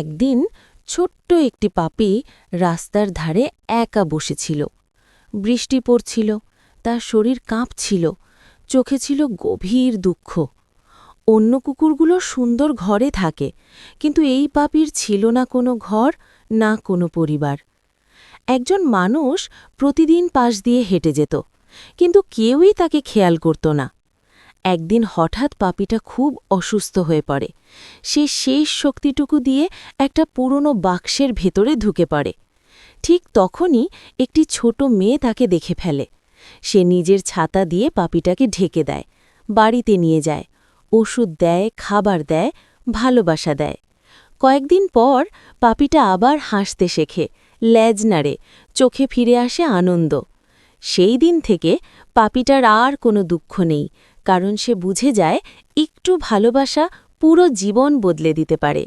একদিন ছোট্ট একটি পাপি রাস্তার ধারে একা বসেছিল। বৃষ্টি পড়ছিল, তার শরীর কাঁপছিল, চোখে ছিল গভীর দুঃখ। অন্য কুকুরগুলো সুন্দর ঘরে থাকে, কিন্তু এই পাপির ছিল না কোনো ঘর, না কোনো পরিবার। একজন মানুষ প্রতিদিন পাশ দিয়ে হেঁটে যেত, কিন্তু কেউই তাকে খেয়াল করত না। একদিন হঠাৎ পাপিটা খুব অসুস্থ হয়ে পড়ে। সে শেষ শক্তিটুকু দিয়ে একটা পুরনো বাক্সের ভেতরে ঢুকে পড়ে। ঠিক তখনই একটি ছোট মেয়ে তাকে দেখে ফেলে। সে নিজের ছাতা দিয়ে পাপিটাকে ঢেকে দেয়, বাড়িতে নিয়ে যায়, ওষুধ দেয়, খাবার দেয়, ভালোবাসা দেয়। কয়েকদিন পর পাপিটা আবার হাসতে শেখে, ল্যাজ নাড়ে, চোখে ফিরে আসে আনন্দ। সেই দিন থেকে পাপিটার আর কোনো দুঃখ নেই কারণ সে বুঝে যায় একটু ভালোবাসা পুরো জীবন বদলে দিতে পারে।